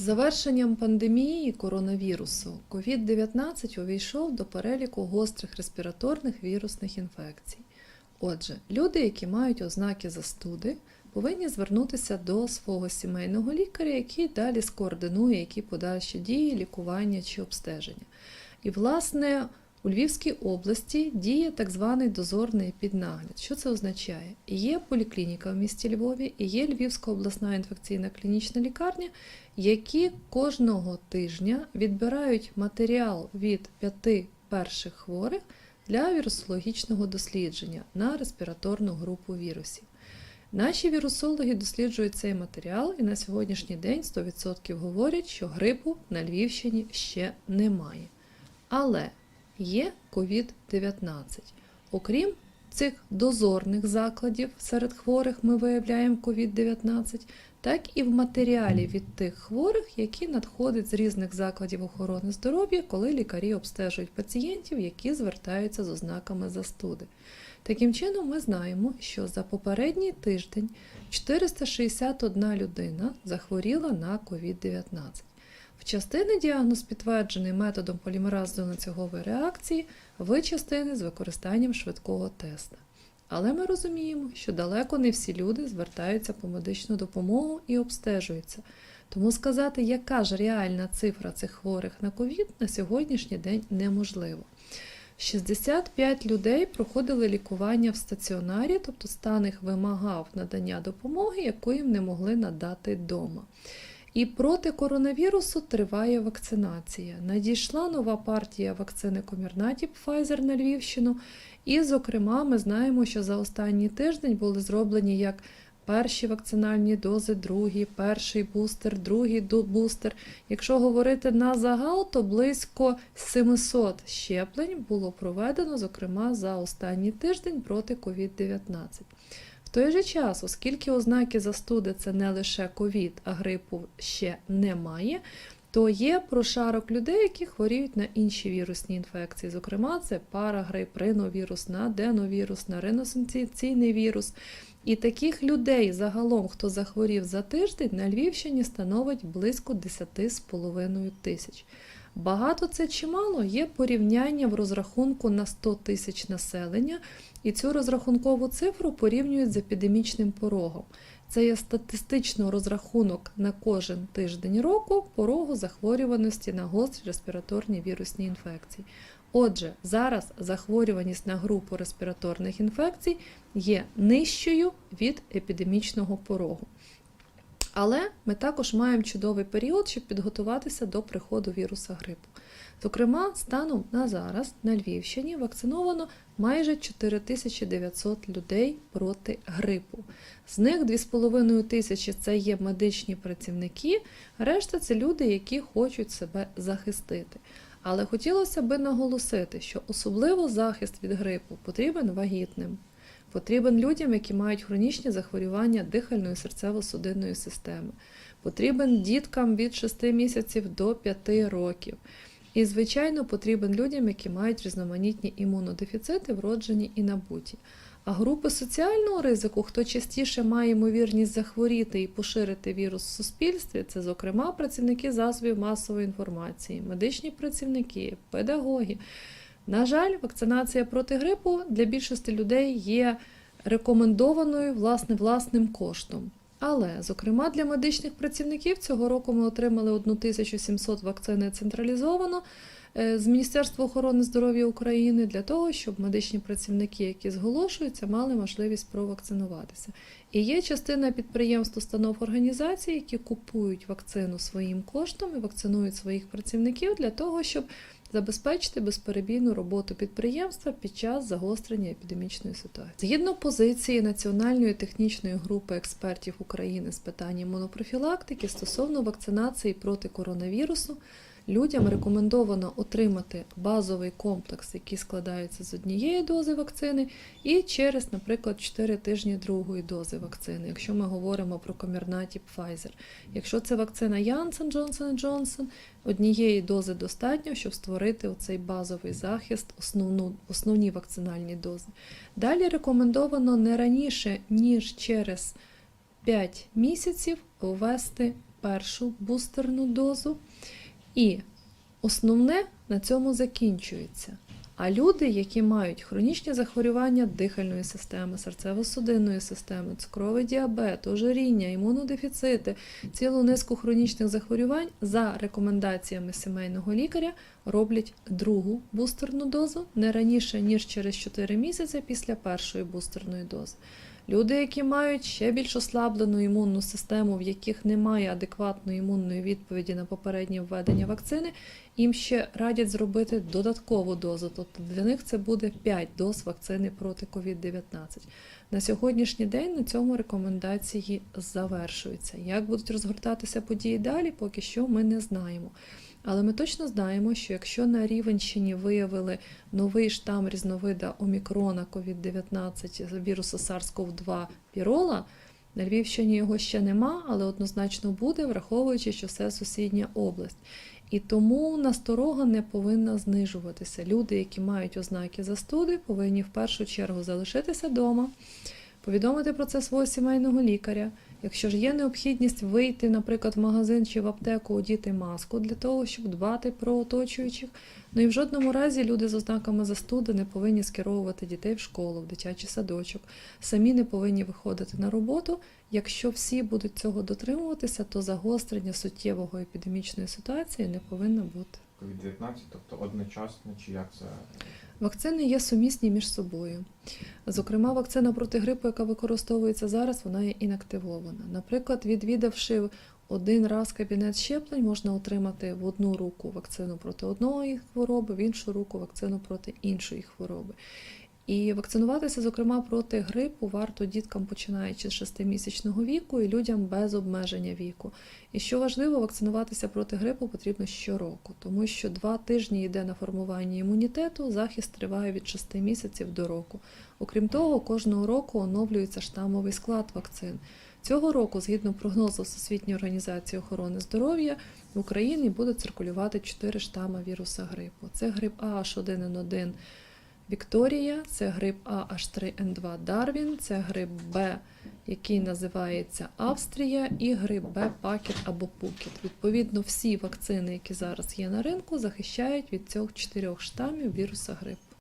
Завершенням пандемії коронавірусу COVID-19 увійшов до переліку гострих респіраторних вірусних інфекцій. Отже, люди, які мають ознаки застуди, повинні звернутися до свого сімейного лікаря, який далі скоординує які подальші дії, лікування чи обстеження. І, власне, у Львівській області діє так званий дозорний піднагляд. Що це означає? Є поліклініка в місті Львові, і є Львівська обласна інфекційна клінічна лікарня, які кожного тижня відбирають матеріал від п'яти перших хворих для вірусологічного дослідження на респіраторну групу вірусів. Наші вірусологи досліджують цей матеріал і на сьогоднішній день 100% говорять, що грипу на Львівщині ще немає. Але є COVID-19. Окрім цих дозорних закладів серед хворих ми виявляємо COVID-19, так і в матеріалі від тих хворих, які надходять з різних закладів охорони здоров'я, коли лікарі обстежують пацієнтів, які звертаються з ознаками застуди. Таким чином, ми знаємо, що за попередній тиждень 461 людина захворіла на COVID-19. В частини діагноз підтверджений методом полімеразної ланцюгової реакції, в частини з використанням швидкого теста. Але ми розуміємо, що далеко не всі люди звертаються по медичну допомогу і обстежуються. Тому сказати, яка ж реальна цифра цих хворих на ковід на сьогоднішній день неможливо. 65 людей проходили лікування в стаціонарі, тобто стан їх вимагав надання допомоги, яку їм не могли надати вдома. І проти коронавірусу триває вакцинація. Надійшла нова партія вакцини Комірнатіп Pfizer на Львівщину. І, зокрема, ми знаємо, що за останній тиждень були зроблені як перші вакцинальні дози, другі, перший бустер, другий бустер. Якщо говорити на загал, то близько 700 щеплень було проведено, зокрема, за останній тиждень проти COVID-19. В той же час, оскільки ознаки застуди це не лише ковід, а грипу ще немає, то є прошарок людей, які хворіють на інші вірусні інфекції. Зокрема, це парагрип, риновірус, аденовірус, риносенційний вірус. І таких людей загалом, хто захворів за тиждень, на Львівщині становить близько 10,5 тисяч. Багато це чи мало є порівняння в розрахунку на 100 тисяч населення, і цю розрахункову цифру порівнюють з епідемічним порогом. Це є статистично розрахунок на кожен тиждень року порогу захворюваності на гострі респіраторні вірусні інфекції. Отже, зараз захворюваність на групу респіраторних інфекцій є нижчою від епідемічного порогу. Але ми також маємо чудовий період, щоб підготуватися до приходу віруса грипу. Зокрема, станом на зараз на Львівщині вакциновано майже 4900 людей проти грипу. З них 2,5 тисячі це є медичні працівники, решта це люди, які хочуть себе захистити. Але хотілося би наголосити, що особливо захист від грипу потрібен вагітним, потрібен людям, які мають хронічні захворювання дихальної серцево-судинної системи, потрібен діткам від 6 місяців до 5 років. І, звичайно, потрібен людям, які мають різноманітні імунодефіцити, вроджені і набуті. А групи соціального ризику, хто частіше має ймовірність захворіти і поширити вірус в суспільстві, це, зокрема, працівники засобів масової інформації, медичні працівники, педагоги. На жаль, вакцинація проти грипу для більшості людей є рекомендованою власне власним коштом. Але, зокрема, для медичних працівників цього року ми отримали 1700 вакцини централізовано з Міністерства охорони здоров'я України для того, щоб медичні працівники, які зголошуються, мали можливість провакцинуватися. І є частина підприємств, установ організацій, які купують вакцину своїм коштом і вакцинують своїх працівників для того, щоб забезпечити безперебійну роботу підприємства під час загострення епідемічної ситуації. Згідно позиції Національної технічної групи експертів України з питань імунопрофілактики стосовно вакцинації проти коронавірусу, людям рекомендовано отримати базовий комплекс, який складається з однієї дози вакцини, і через, наприклад, 4 тижні другої дози вакцини, якщо ми говоримо про комірнатіп Pfizer. Якщо це вакцина Janssen Johnson Johnson, однієї дози достатньо, щоб створити оцей базовий захист, основну, основні вакцинальні дози. Далі рекомендовано не раніше, ніж через 5 місяців ввести першу бустерну дозу. І основне на цьому закінчується. А люди, які мають хронічні захворювання дихальної системи, серцево-судинної системи, цукровий діабет, ожиріння, імунодефіцити, цілу низку хронічних захворювань за рекомендаціями сімейного лікаря роблять другу бустерну дозу не раніше ніж через 4 місяці після першої бустерної дози. Люди, які мають ще більш ослаблену імунну систему, в яких немає адекватної імунної відповіді на попереднє введення вакцини, їм ще радять зробити додаткову дозу. Тобто для них це буде 5 доз вакцини проти COVID-19. На сьогоднішній день на цьому рекомендації завершуються. Як будуть розгортатися події далі, поки що ми не знаємо. Але ми точно знаємо, що якщо на Рівенщині виявили новий штам різновида омікрона COVID-19 вірусу SARS-CoV-2 пірола, на Львівщині його ще нема, але однозначно буде, враховуючи, що це сусідня область. І тому насторога не повинна знижуватися. Люди, які мають ознаки застуди, повинні в першу чергу залишитися вдома, повідомити про це свого сімейного лікаря. Якщо ж є необхідність вийти, наприклад, в магазин чи в аптеку, одіти маску для того, щоб дбати про оточуючих. Ну і в жодному разі люди з ознаками застуди не повинні скеровувати дітей в школу, в дитячий садочок. Самі не повинні виходити на роботу. Якщо всі будуть цього дотримуватися, то загострення суттєвого епідемічної ситуації не повинно бути. COVID-19, тобто одночасно, чи як це? Вакцини є сумісні між собою. Зокрема, вакцина проти грипу, яка використовується зараз, вона є інактивована. Наприклад, відвідавши один раз кабінет щеплень, можна отримати в одну руку вакцину проти одної хвороби, в іншу руку вакцину проти іншої хвороби. І вакцинуватися, зокрема, проти грипу варто діткам починаючи з 6-місячного віку і людям без обмеження віку. І що важливо, вакцинуватися проти грипу потрібно щороку, тому що два тижні йде на формування імунітету, захист триває від 6 місяців до року. Окрім того, кожного року оновлюється штамовий склад вакцин. Цього року, згідно прогнозу Всесвітньої організації охорони здоров'я, в Україні буде циркулювати 4 штами віруса грипу. Це грип А H1N1 Вікторія, це грип А H3N2 Дарвін, це гриб Б, який називається Австрія, і грип Б Пакет або Пукет. Відповідно, всі вакцини, які зараз є на ринку, захищають від цих чотирьох штамів віруса грипу.